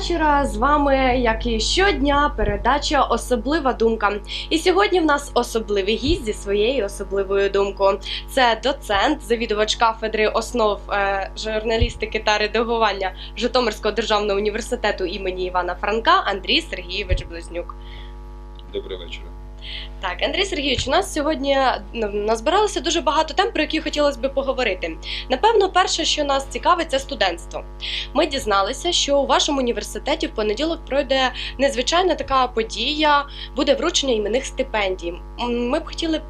вечора. З вами, як і щодня, передача Особлива думка. І сьогодні в нас особливий гість зі своєю особливою думкою. Це доцент, завідувач кафедри основ е, журналістики та редагування Житомирського державного університету імені Івана Франка Андрій Сергійович Близнюк. Добрий вечора. Так, Андрій Сергійович, у нас сьогодні назбиралося дуже багато тем, про які хотілося б поговорити. Напевно, перше, що нас цікавить, це студентство. Ми дізналися, що у вашому університеті в понеділок пройде незвичайна така подія, буде вручення іменних стипендій. Ми б хотіли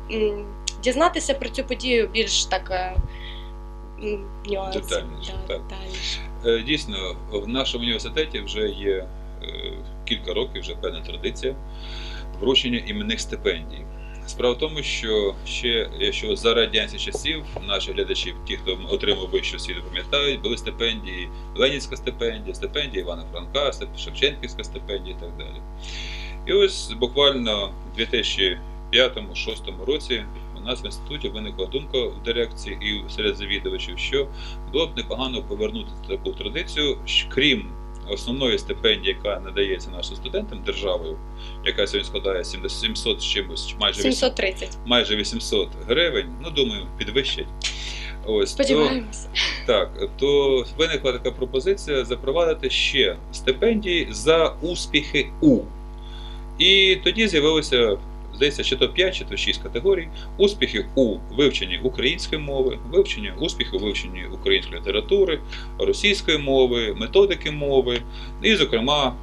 дізнатися про цю подію більш так. е, нюансів. Детальніше, Да, так. детальніше. Е, Дійсно, в нашому університеті вже є е, кілька років, вже певна традиція вручення іменних стипендій. Справа в тому, що ще якщо за радянських часів наші глядачі, ті, хто отримав вищу освіту, пам'ятають, були стипендії, Ленінська стипендія, стипендія Івана Франка, Шевченківська стипендія і так далі. І ось буквально в 2005-2006 році у нас в інституті виникла думка в дирекції і серед завідувачів, що було б непогано повернути таку традицію, крім основної стипендії, яка надається нашим студентам державою, яка сьогодні складає 70 700 з чимось, майже 800 майже 800 гривень, ну думаю, підвищать. Ось то, так, то виникла така пропозиція запровадити ще стипендії за успіхи у. І тоді з'явилося, здається, чи то 5, чи то 6 категорій: успіхи у вивченні української мови, вивчення успіхи у вивченні української літератури, російської мови, методики мови, і, зокрема,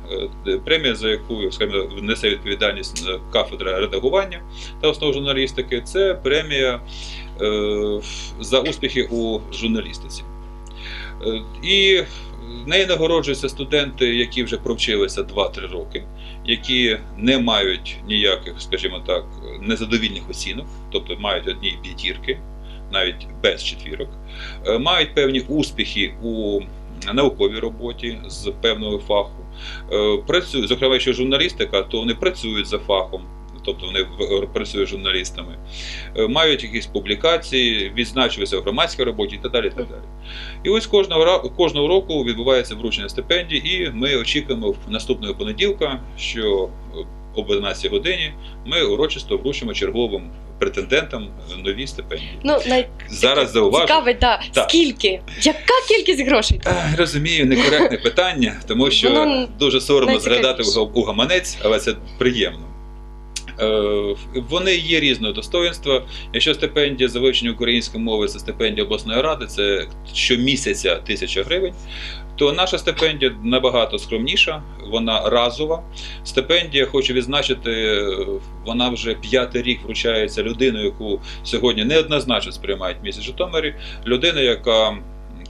е, премія, за яку скажімо, несе відповідальність е, кафедра редагування та основ журналістики, це премія е, за успіхи у журналістиці. І нею нагороджуються студенти, які вже провчилися 2-3 роки, які не мають ніяких, скажімо так, незадовільних оцінок, тобто мають одні п'ятірки, навіть без четвірок, е, мають певні успіхи у науковій роботі з певного фаху. Е, Працюють, зокрема, якщо журналістика, то вони працюють за фахом. Тобто вони в- працюють журналістами, Е, мають якісь публікації, відзначилися в громадській роботі і так далі. І, так далі. і ось кожного, кожного року відбувається вручення стипендій, і ми очікуємо в наступного понеділка, що е, об 11 годині ми урочисто вручимо черговим претендентам нові стипендії. Ну, най... Зараз зауважу. Цікавить, да. Так. скільки? Яка кількість грошей? Е, Розумію, некоректне питання, тому що Воно дуже соромно га- у гаманець, але це приємно. Е, Вони є різного достоинства. Якщо стипендія за вивчення української мови це стипендія обласної ради, це щомісяця тисяча гривень, то наша стипендія набагато скромніша, вона разова. Стипендія, хочу відзначити, вона вже п'ятий рік вручається людиною, яку сьогодні неоднозначно сприймають в місті Житомирі. Людина, яка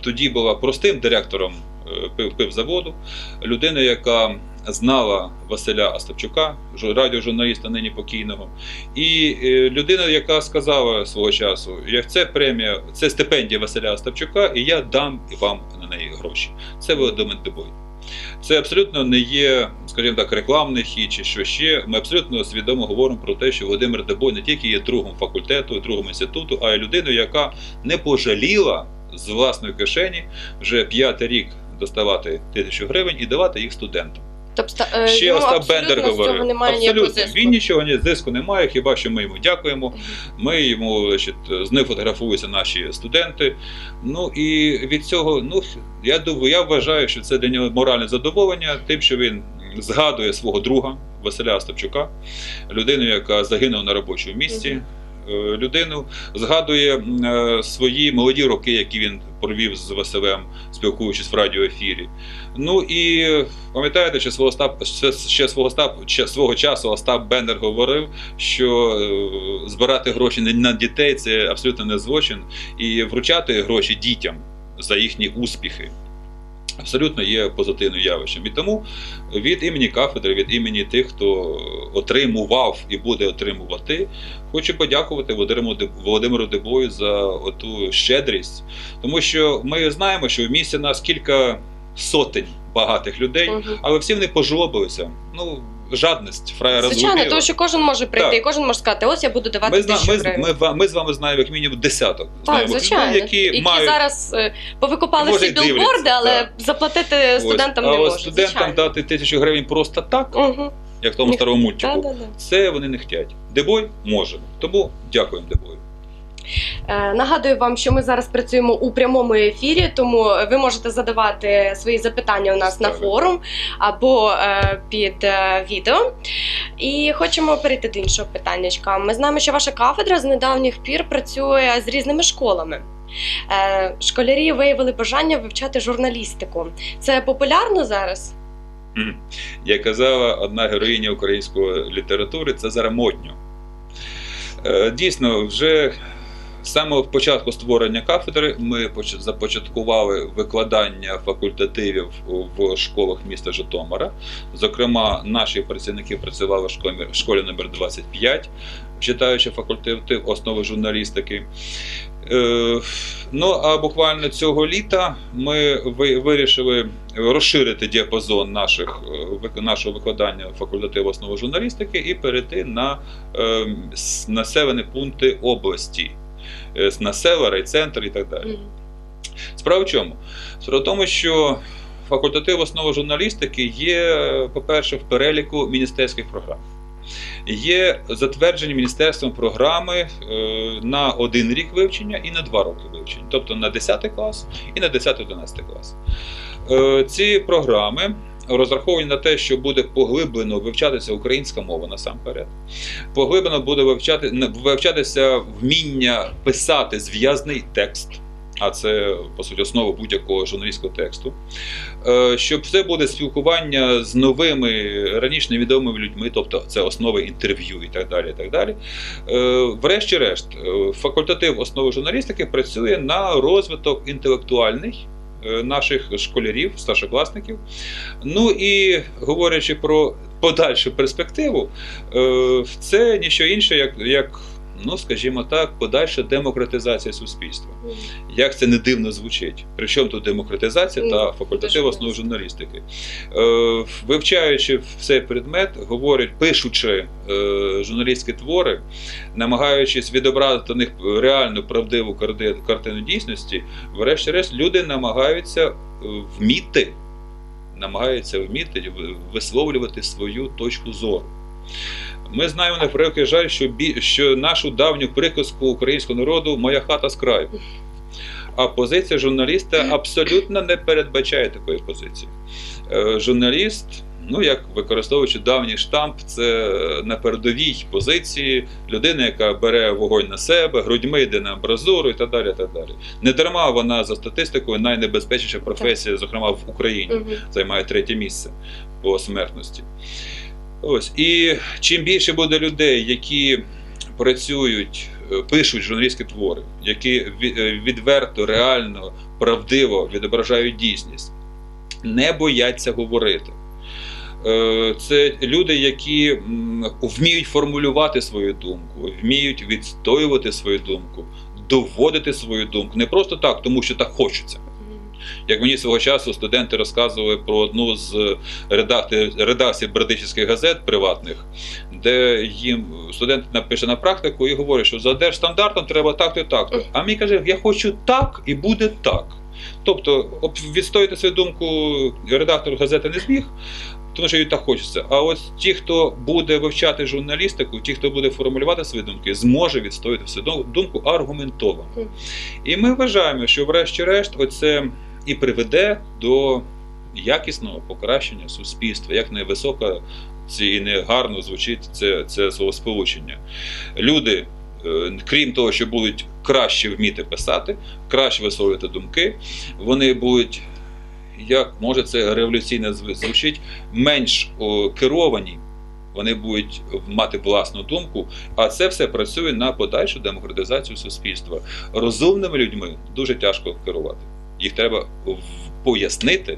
тоді була простим директором е, пивзаводу, людина, яка знала Василя Остапчука, жу- радіожурналіста нині покійного, і е, людина, яка сказала свого часу, як це премія, це стипендія Василя Остапчука, і я дам вам на неї гроші. Це Володимир Дебой. Це абсолютно не є, скажімо так, рекламний хід чи що ще. Ми абсолютно свідомо говоримо про те, що Володимир Дебой не тільки є другом факультету, другом інституту, а й людиною, яка не пожаліла з власної кишені вже п'ятий рік доставати тисячу гривень і давати їх студентам. Тобто, е, Ще йому Остап Бендер говорив. немає Абсолютно. зиску. Він нічого ні зиску не має, хіба що ми йому дякуємо. Ми йому значить, з ним фотографуються наші студенти. Ну і від цього, ну я думаю, я вважаю, що це для нього моральне задоволення, тим, що він згадує свого друга Василя Остапчука, людину, яка загинула на робочому місці. Е, Людину згадує е, свої молоді роки, які він провів з Василем, спілкуючись в радіоефірі. Ну і пам'ятаєте, що свого Остап, ще, свого Остап, ще свого часу Остап Бендер говорив, що е, збирати гроші на дітей це абсолютно не злочин, і вручати гроші дітям за їхні успіхи. Абсолютно є позитивним явищем. І тому від імені кафедри, від імені тих, хто отримував і буде отримувати, хочу подякувати Володимиру Деб- Володимиру Дебою за оту щедрість. Тому що ми знаємо, що в місті нас кілька сотень багатих людей, але всі вони пожлобилися. Ну, жадність фраєра Звичайно, тому що кожен може прийти, Так. і кожен може сказати, ось я буду давати Ми, тисячу ми, гривень. ми, ми, ми з вами знаємо як мінімум десяток. Так, звичайно. людей, які, які мають зараз е, повикопали всі білборди, але так. заплатити студентам ось. не можуть. студентам звичайно. дати тисячу гривень просто так, Угу. як в тому Ні. старому мультику. Да, да, да. Це вони не хотять. Дебой можемо. Тому дякуємо Дебою. Е, Нагадую вам, що ми зараз працюємо у прямому ефірі, тому ви можете задавати свої запитання у нас на форум або е, під е, відео. І хочемо перейти до іншого питання. Ми знаємо, що ваша кафедра з недавніх пір працює з різними школами. Школярі виявили бажання вивчати журналістику. Це популярно зараз? Як казала одна героїня української літератури, це зараз модньо. Дійсно, вже самого початку створення кафедри ми започаткували викладання факультативів в школах міста Житомира. Зокрема, наші працівники працювали в школі, в школі номер 25, читаючи факультатив основи журналістики. Е, Ну а буквально цього літа ми вирішили розширити діапазон наших, е, нашого викладання факультативу основи журналістики і перейти на е, населені пункти області, Е, на села, райцентр і так далі. Справа в чому? Справа в тому, що факультатив основи журналістики є, по-перше, в переліку міністерських програм. Є затверджені міністерством програми е, на один рік вивчення і на два роки вивчення, тобто на 10 клас і на 10-11 клас. Е, Ці програми розраховані на те, що буде поглиблено вивчатися українська мова насамперед. Поглиблено буде вивчати, вивчатися вміння писати зв'язний текст. А це по суті основа будь-якого журналістського тексту. Е, Щоб це буде спілкування з новими раніше невідомими людьми, тобто це основи інтерв'ю і так далі. І так далі. Е, Врешті-решт, е, факультатив основи журналістики працює на розвиток інтелектуальний наших школярів, старшокласників. Ну і говорячи про подальшу перспективу, е, це ніщо інше, як, як ну, скажімо так, подальша демократизація суспільства. Як це не дивно звучить. Причому тут демократизація та факультатив основ журналістики. Е, вивчаючи цей предмет, говорять, пишучи е, журналістські твори, намагаючись відобразити в них реальну правдиву картину дійсності, врешті-решт люди намагаються е, вміти, намагаються вміти висловлювати свою точку зору. Ми знаємо на превеликий жаль, що, бі, що нашу давню приказку українського народу моя хата з краю. А позиція журналіста абсолютно не передбачає такої позиції. Е, Журналіст, ну як використовуючи давній штамп, це на передовій позиції людина, яка бере вогонь на себе, грудьми йде на амбразуру і так далі. Так далі. Не дарма вона за статистикою найнебезпечніша професія, зокрема в Україні займає третє місце по смертності. Ось. І чим більше буде людей, які працюють, е, пишуть журналістські твори, які е, відверто, реально, правдиво відображають дійсність, не бояться говорити. Е, Це люди, які вміють формулювати свою думку, вміють відстоювати свою думку, доводити свою думку. Не просто так, тому що так хочеться. Як мені свого часу студенти розказували про одну з редакцій, редакцій бердичівських газет приватних, де їм студент напише на практику і говорить, що за держстандартом треба так-то і так-то. А мені каже, я хочу так і буде так. Тобто, відстояти свою думку редактор газети не зміг, тому що їй так хочеться. А ось ті, хто буде вивчати журналістику, ті, хто буде формулювати свої думки, зможе відстояти свою думку аргументовано. І ми вважаємо, що врешті-решт оце і приведе до якісного покращення суспільства, як не висока ці і не гарно звучить це, це словосполучення. Люди, е, крім того, що будуть краще вміти писати, краще висловлювати думки, вони будуть, як може це революційно звучить, менш керовані. Вони будуть мати власну думку, а це все працює на подальшу демократизацію суспільства. Розумними людьми дуже тяжко керувати. Їх треба пояснити,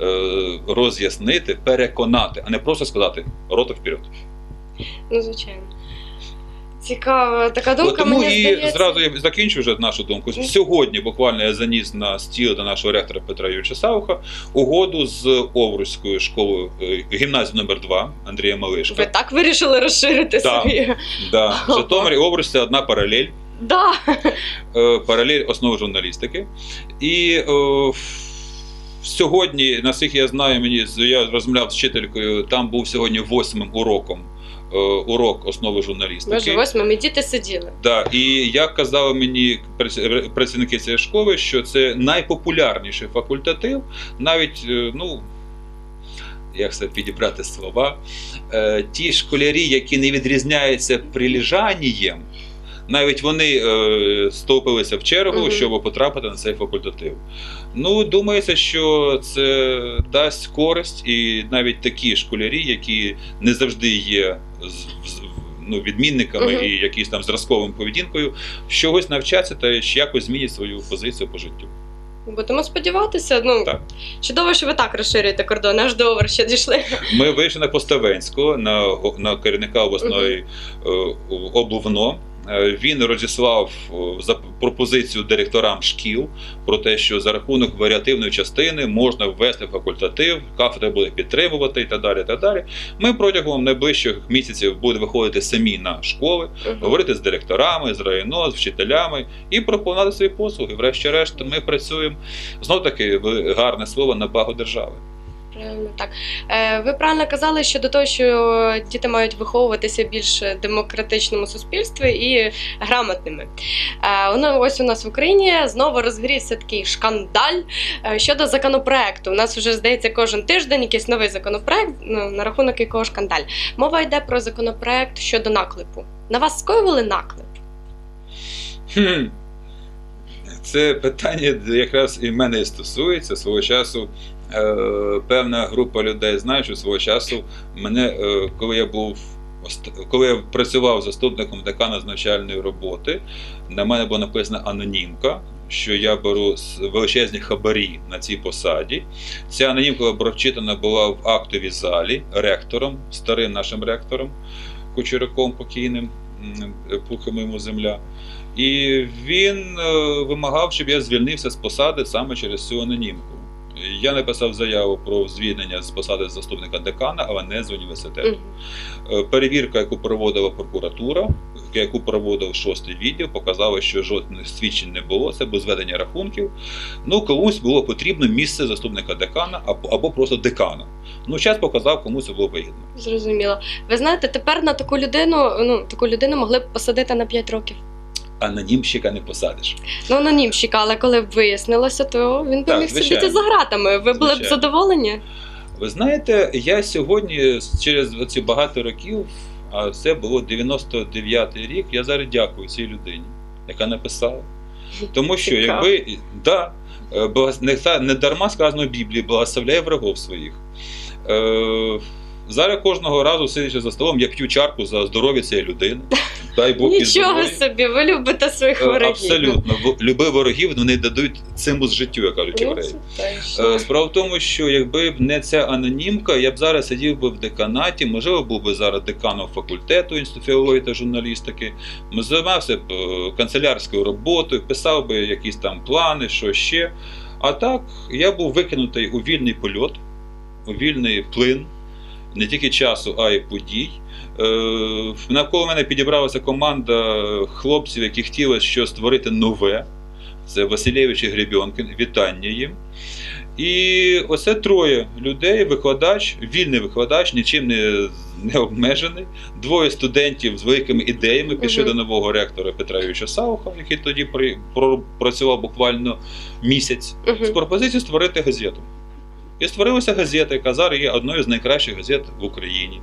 е, роз'яснити, переконати, а не просто сказати рота вперед. Ну, звичайно. Цікава така думка. тому мені і здається. зразу я закінчу вже нашу думку. Сьогодні буквально я заніс на стіл до нашого ректора Петра Юрійовича Сауха угоду з Овруцькою школою е, гімназію номер 2 Андрія Малишка. Ви так вирішили розширити Так. свої. Да. Житомир і Овруч це одна паралель. Да. е, паралель основи журналістики. І е, в- сьогодні, наскільки я знаю, мені я розмовляв з вчителькою, там був сьогодні восьмим уроком. е, Урок основи журналістики. Ж восьмими діти сиділи. Да, і як казали мені праці- працівники цієї школи, що це найпопулярніший факультатив, навіть е, ну. Як це підібрати слова? Е, ті школярі, які не відрізняються прилежанням, навіть вони е, стовпилися в чергу, Мгм. щоб потрапити на цей факультатив. Ну, думається, що це дасть користь, і навіть такі школярі, які не завжди є з- з- ну, відмінниками Мгм. і якісь там зразковою поведінкою, чогось навчаться та ще якось змінять свою позицію по життю. Будемо сподіватися. Ну Так. чудово, що ви так розширюєте кордон, аж до Овер ще дійшли. Ми вийшли на Поставенського, на, на керівника обласної е, облвно. Е, Він розіслав е, пропозицію директорам шкіл про те, що за рахунок варіативної частини можна ввести факультатив, кафедра буде підтримувати і так далі. Так далі. Ми протягом найближчих місяців будемо виходити самі на школи, говорити з директорами, з районо, з вчителями і пропонувати свої послуги. Врешті-решт, ми працюємо знов таки гарне слово на благо держави. Правильно, так. Е, ви правильно казали щодо того, що діти мають виховуватися більш демократичному суспільстві і грамотними. Е, ось у нас в Україні знову розгрівся такий шкандаль е, щодо законопроекту. У нас вже здається кожен тиждень якийсь новий законопроект, ну, на рахунок якого шкандаль. Мова йде про законопроект щодо наклепу. На вас скоювали наклеп? Хм. Це питання якраз і мене стосується свого часу. Е, певна група людей знає, що свого часу мене, е, коли я був коли я працював заступником декана з навчальної роботи, на мене була написана анонімка, що я беру величезні хабарі на цій посаді. Ця анонімка прочитана була в актовій залі ректором, старим нашим ректором, Кучераком покійним, пухом йому земля. І він е, вимагав, щоб я звільнився з посади саме через цю анонімку. Я написав заяву про звільнення з посади заступника декана, але не з університету. Е, Перевірка, яку проводила прокуратура, яку проводив шостий відділ, показала, що жодних свідчень не було. Це без зведення рахунків. Ну комусь було потрібно місце заступника декана або, або просто декана. Ну, час показав, кому це було вигідно. Зрозуміло. Ви знаєте, тепер на таку людину, ну таку людину могли б посадити на 5 років. Анонімщика не посадиш. Ну, анонімщика, але коли б вияснилося, то він би Так, міг звичайно. сидіти за гратами. Ви були б Звичайно. задоволені? Ви знаєте, я сьогодні через ці багато років, а це було 99-й рік. Я зараз дякую цій людині, яка написала. Тому що Цікаво. якби да, е, благос- не, та- не дарма сказано в Біблії, благословляє врагов своїх. Е, зараз кожного разу, сидячи за столом, я п'ю чарку за здоров'я цієї людини. Дай Бог Нічого собі, ви любите своїх Е, ворогів. Абсолютно. Люби ворогів, вони дадуть циму з життю, як кажуть євреї. Е, Справа в тому, що якби б не ця анонімка, я б зараз сидів би в деканаті, можливо, був би зараз деканом факультету інституту філології та журналістики, займався б е, канцелярською роботою, писав би якісь там плани, що ще. А так, я був викинутий у вільний польот, у вільний плин, не тільки часу, а й подій. Е, Навколо мене підібралася команда хлопців, які хотіли щось створити нове. Це Василєвич і Гребенкін, вітання їм. І оце троє людей, викладач, вільний викладач, нічим не, не обмежений. Двоє студентів з великими ідеями пішли до нового ректора Петра Юрійовича Сауха, який тоді при, про- працював буквально місяць, з пропозицією створити газету. І створилася газета, яка зараз є одною з найкращих газет в Україні.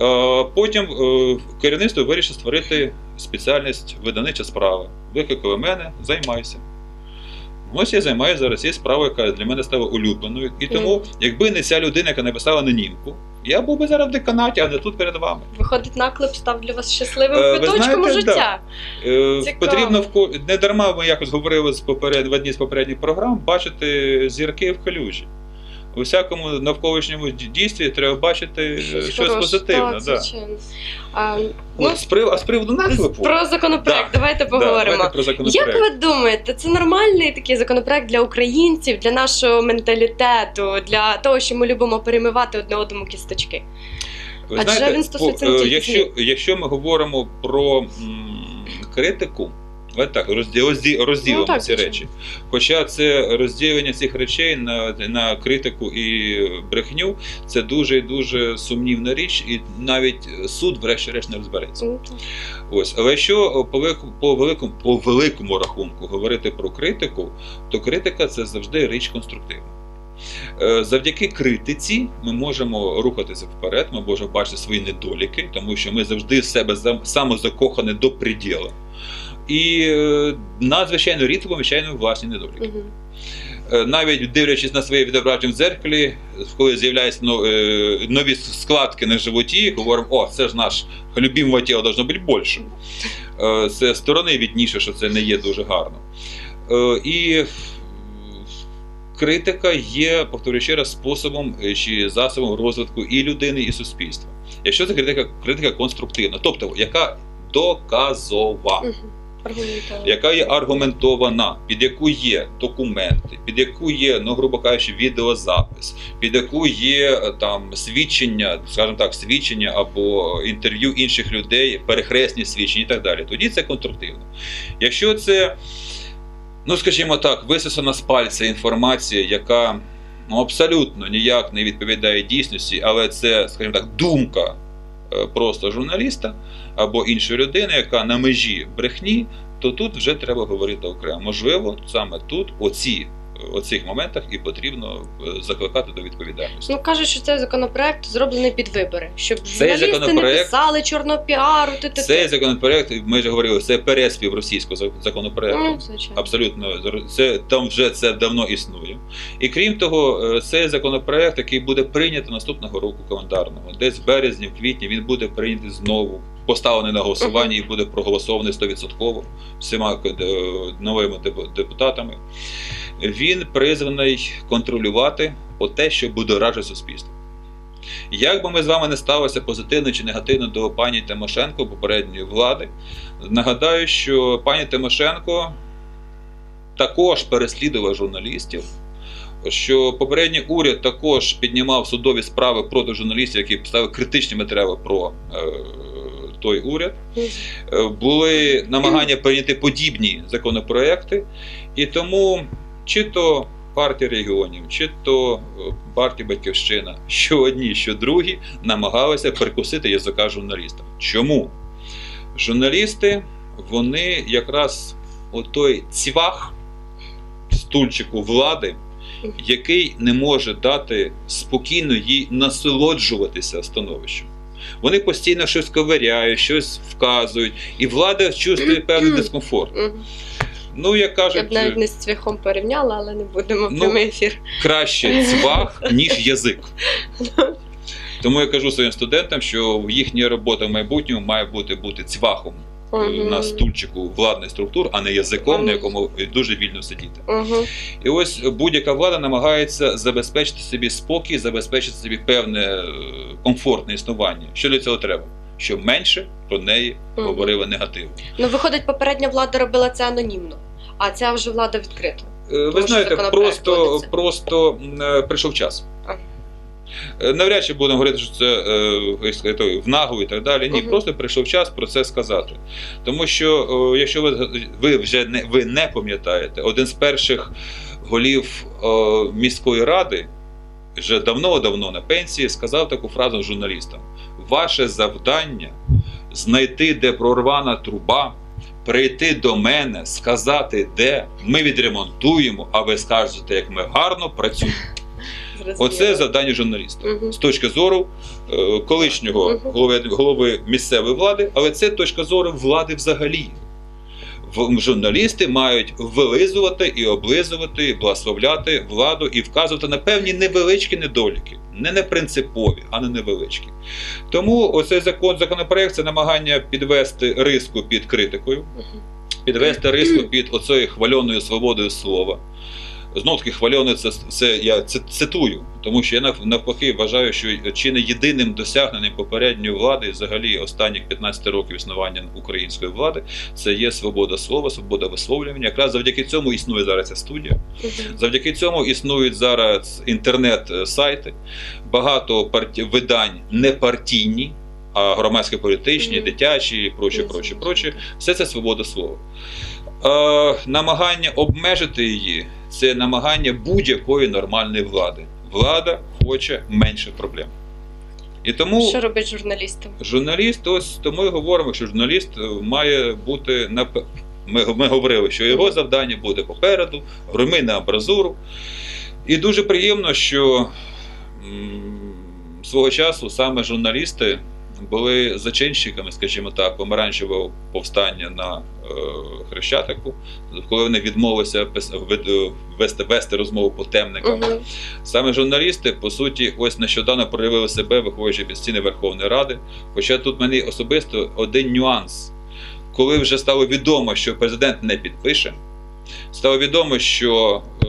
Е, Потім е, керівництво вирішило створити спеціальність видавнича справа. Викликали мене, займайся. Ось я займаюся зараз цією справою, яка для мене стала улюбленою. І тому, якби не ця людина, яка написала анонімку, я був би зараз в деканаті, а не тут перед вами. Виходить, наклеп став для вас щасливим Е, квиточком знаєте, життя. Е, Потрібно в не дарма ми якось говорили з поперед в одній з попередніх програм, бачити зірки в калюжі. У всякому навколишньому дійстві треба бачити е, щось позитивне. Да. А, ну, От, з прив- а з приводу наклепу, про законопроект Да. давайте да, поговоримо. давайте про законопроект. Як ви думаєте, це нормальний такий законопроект для українців, для нашого менталітету, для того, що ми любимо перемивати одне одному кісточки? Ви Адже знаєте, він стосується по- е, якщо, якщо ми говоримо про м, критику, давайте так, розді- розді- розділимо Ну, так, ці речі. Хоча це розділення цих речей на, на критику і брехню, це дуже і дуже сумнівна річ, і навіть суд, врешті-решт, не розбереться. Ну, так. Ось, але якщо по великому, по великому, по великому рахунку говорити про критику, то критика це завжди річ конструктивна. Е, Завдяки критиці ми можемо рухатися вперед, ми можемо бачити свої недоліки, тому що ми завжди себе самозакохані до приділу. І е, надзвичайно рідко помічаємо власні недоліки. Е, навіть дивлячись на своє відображення в дзеркалі, коли з'являються е, нові складки на животі, говоримо, о, це ж наш любимого тіла должно бути більше. Е, Це сторони відніше, що це не є дуже гарно. І критика є, повторюю ще раз, способом чи засобом розвитку і людини, і суспільства. Якщо це критика, критика конструктивна, тобто яка доказова. Яка є аргументована, під яку є документи, під яку є, ну грубо кажучи, відеозапис, під яку є е, там свідчення, скажімо так, свідчення або інтерв'ю інших людей, перехресні свідчення і так далі. Тоді це конструктивно. Якщо це, ну скажімо так, висосана з пальця інформація, яка ну, абсолютно ніяк не відповідає дійсності, але це, скажімо так, думка просто журналіста або іншої людини, яка на межі брехні, то тут вже треба говорити окремо. Можливо, саме тут, оці, у цих моментах, і потрібно е, закликати до відповідальності. Ну кажуть, що цей законопроект зроблений під вибори, щоб Цей журналісти не писали чорного піару. ти- ти- ти. Законопроект, ми вже говорили, це переспів російського законопроекту. Ну. Абсолютно це там вже це давно існує. І крім того, е, цей законопроект, який буде прийнято наступного року календарного, десь в березні, в квітні, він буде прийнятий знову, поставлений на голосування і буде проголосований 100% всіма е, новими депутатами. Він призваний контролювати те, що будоражить суспільство. Як би ми з вами не ставилися позитивно чи негативно до пані Тимошенко, попередньої влади, нагадаю, що пані Тимошенко також переслідував журналістів, що попередній уряд також піднімав судові справи проти журналістів, які писали критичні матеріали про е, той уряд. Е, Були намагання прийняти подібні законопроекти, і тому чи то партія регіонів, чи то е, партія Батьківщина, що одні, що другі, намагалися прикусити язика журналістам. Чому? Журналісти, вони якраз отой цвях стульчику влади, який не може дати спокійно їй насолоджуватися становищем. Вони постійно щось ковиряють, щось вказують, і влада чувствує певний дискомфорт. Ну, як Я б навіть не з цвяхом порівняла, але не будемо Ну, прямий ефір. краще цвах, ніж язик. Тому я кажу своїм студентам, що їхня робота в майбутньому має бути бути цвахом Мгм. на стульчику владних структур, а не язиком, на якому дуже вільно сидіти. Мгм. І ось будь-яка влада намагається забезпечити собі спокій, забезпечити собі певне е, комфортне існування. Що для цього треба? Щоб менше про неї Мгм. говорили негативно. Ну, виходить, попередня влада робила це анонімно, а ця вже влада відкрито. Е, Ви Тому знаєте, просто, просто прийшов час. Е, Навряд чи будемо говорити, що це е, в нагу і так далі. Ні, Мгм. просто прийшов час про це сказати. Тому що, е, якщо ви, ви вже не, ви не пам'ятаєте, один з перших голів е, міської ради вже давно-давно на пенсії сказав таку фразу журналістам: Ваше завдання знайти, де прорвана труба. Прийти до мене, сказати, де ми відремонтуємо, а ви скажете, як ми гарно працюємо. Оце завдання журналіста Мгм. з точки зору е, колишнього голови, голови місцевої влади, але це точка зору влади взагалі. Журналісти мають вилизувати і облизувати, благословляти владу і вказувати на певні невеличкі недоліки, не непринципові, а не невеличкі. Тому оцей закон, законопроект це намагання підвести риску під критикою, підвести риску під оцею хвальоною свободою слова. Знов таки хвальоне це, це я цитую, тому що я навпаки вважаю, що чи не єдиним досягненням попередньої влади, взагалі останніх 15 років існування української влади, це є свобода слова, свобода висловлювання. Якраз завдяки цьому існує зараз ця студія. Завдяки цьому існують зараз інтернет-сайти, багато парті... видань не партійні, а громадсько-політичні, Мгм. дитячі, і проче, проче, проче. Все це свобода слова. Е, намагання обмежити її це намагання будь-якої нормальної влади. Влада хоче менше проблем. І тому Що робить журналістам? журналіст, ось тому і говоримо, що журналіст е, має бути на ми, ми говорили, що його завдання буде попереду, громи на абразуру. І дуже приємно, що м, свого часу саме журналісти були зачинщиками, скажімо так, помаранчевого повстання на е, Хрещатику, коли вони відмовилися вести, вести розмову по темникам. Мгм. Саме журналісти, по суті, ось нещодавно проявили себе, виходячи під стіни Верховної Ради. Хоча тут мені особисто один нюанс. Коли вже стало відомо, що президент не підпише, стало відомо, що е,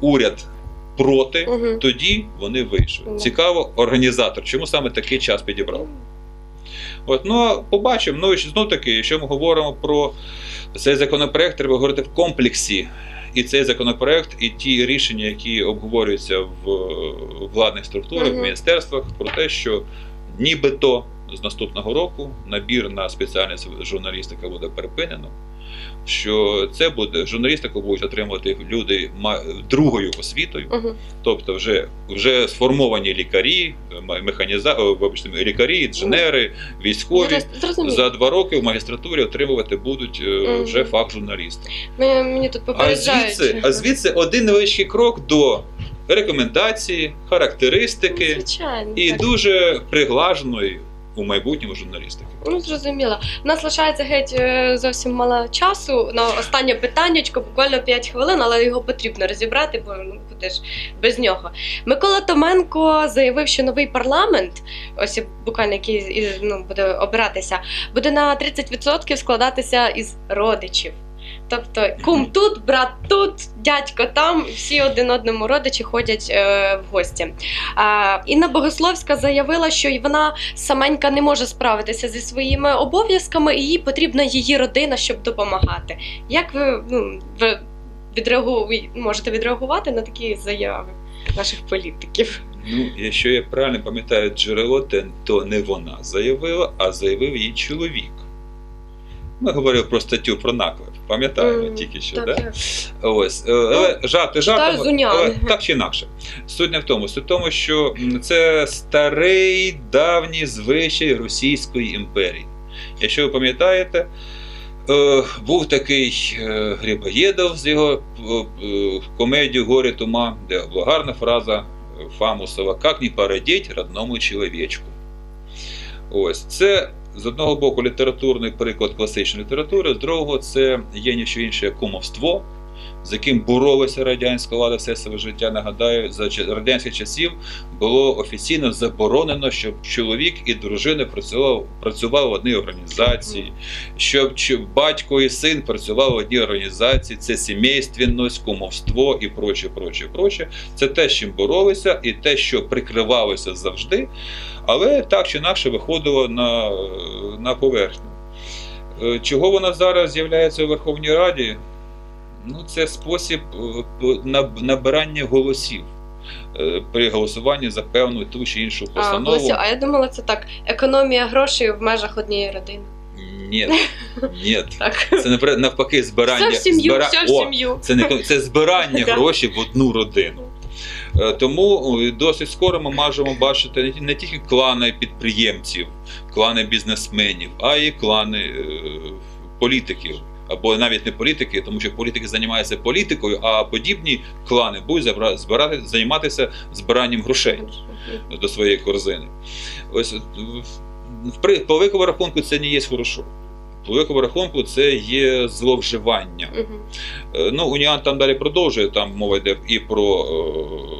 уряд проти, Мгм. тоді вони вийшли. Да. Цікаво, організатор, чому саме такий час підібрав? От, ну, побачимо. Ну, і знов таки, якщо ми говоримо про цей законопроект, треба говорити в комплексі. І цей законопроект, і ті рішення, які обговорюються в владних структурах, в міністерствах, про те, що нібито з наступного року набір на спеціальність журналістика буде припинено. Що це буде журналістику будуть отримувати люди другою освітою, Мгм. Тобто вже, вже сформовані лікарі, механіза... вибачте, лікарі, інженери, військові. Зрозуміло. За два роки в магістратурі отримувати будуть е, вже фах журналіста. Мені, тут А попереджають. звідси, а звідси один невеличкий крок до рекомендації, характеристики Звичайно. і так. дуже приглаженої у майбутньому журналістики. Ну, зрозуміло. У нас лишається геть е, зовсім мало часу на останнє питаннячко, буквально 5 хвилин, але його потрібно розібрати, бо ну куди ж без нього. Микола Томенко заявив, що новий парламент, ось буквально який ну, буде обиратися, буде на 30% складатися із родичів. Тобто кум тут, брат тут, дядько там, всі один одному родичі ходять е, в гості. А, Інна Богословська заявила, що й вона саменька не може справитися зі своїми обов'язками, і їй потрібна її родина, щоб допомагати. Як ви, ну, ви відреагу... можете відреагувати на такі заяви наших політиків? Ну, якщо я правильно пам'ятаю джерело, то не вона заявила, а заявив її чоловік. Ми говорили про статтю про наклеп. Пам'ятаємо Мгм, тільки що, так, да? так. Ось, е, але жарти читаю жартами, з Уняни. але так чи інакше. Суть не в тому. Суть в тому, що це старий давній звичай Російської імперії. Якщо ви пам'ятаєте, е, був такий е, Грибоєдов з його комедію Горе тума, де була гарна фраза Фамусова «Как не порадіть родному чоловічку. Ось це з одного боку літературний приклад класичної літератури, з другого це є ніщо інше як кумовство, з яким боролася радянська влада все своє життя. Нагадаю, за радянських часів було офіційно заборонено, щоб чоловік і дружина працював, працювали в одній організації, щоб батько і син працювали в одній організації. Це сімейственність, кумовство і проче, проче, проче. Це те, з чим боролися, і те, що прикривалося завжди, але так чи інакше виходило на, на поверхню. Е, Чого вона зараз з'являється у Верховній Раді? Ну, це спосіб е, набирання голосів е, при голосуванні за певну ту чи іншу А, постанову. А я думала, це так. Економія грошей в межах однієї родини. Ні, ні. Так. Це навпаки збирання. Все в сім'ю, збира- все в О. Це не це збирання грошей в одну родину. Е, Тому досить скоро ми можемо бачити не тільки клани підприємців, клани бізнесменів, а й клани е, політиків. Або навіть не політики, тому що політики займаються політикою, а подібні клани будуть збирати, займатися збиранням грошей до своєї корзини. Ось при- по великому рахунку це не є хорошо. По великому рахунку це є зловживання. Е, Ну, Уніан там далі продовжує, там мова йде і про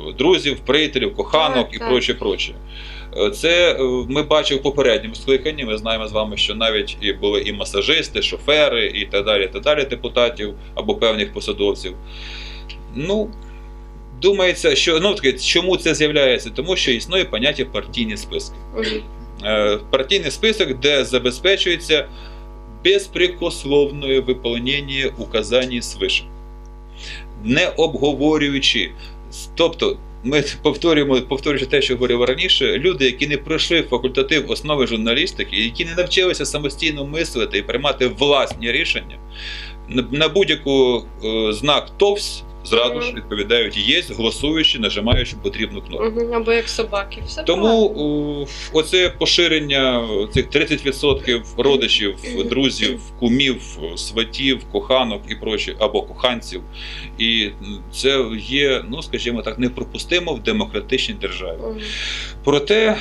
е, друзів, приятелів, коханок Так, і так. проче, проче. Це е, ми бачили в попередньому скликанні. Ми знаємо з вами, що навіть і були і масажисти, шофери, і так далі, і так далі, депутатів або певних посадовців. Ну, думається, що ну таки, чому це з'являється? Тому що існує поняття партійні списки. Е, партійний список, де забезпечується безпрекословне виконання указань свише, не обговорюючи. Тобто, ми повторюємо, повторюючи те, що говорив раніше, люди, які не пройшли факультатив основи журналістики, які не навчилися самостійно мислити і приймати власні рішення, на, будь-яку е, знак ТОВС зразу ж відповідають єсть, голосуючи, нажимаючи потрібну кнопку. Або як собаки. Все Тому о, оце поширення цих 30% родичів, друзів, кумів, сватів, коханок і прочі, або коханців. І це є, ну скажімо так, неприпустимо в демократичній державі. Проте,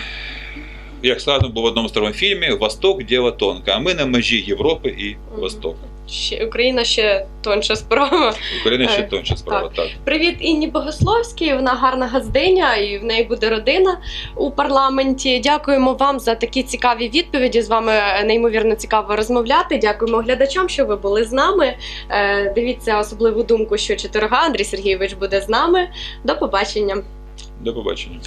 як сказано було в одному старому фільмі, Восток діло тонке, а ми на межі Європи і. Востоку. Ще Україна ще тонша справа. Україна ще Е, тонша справа. Так. Привіт Інні Богословській. Вона гарна газдиня, і в неї буде родина у парламенті. Дякуємо вам за такі цікаві відповіді. З вами неймовірно цікаво розмовляти. Дякуємо глядачам, що ви були з нами. Е, Дивіться особливу думку, що четверга Андрій Сергійович буде з нами. До побачення. До побачення.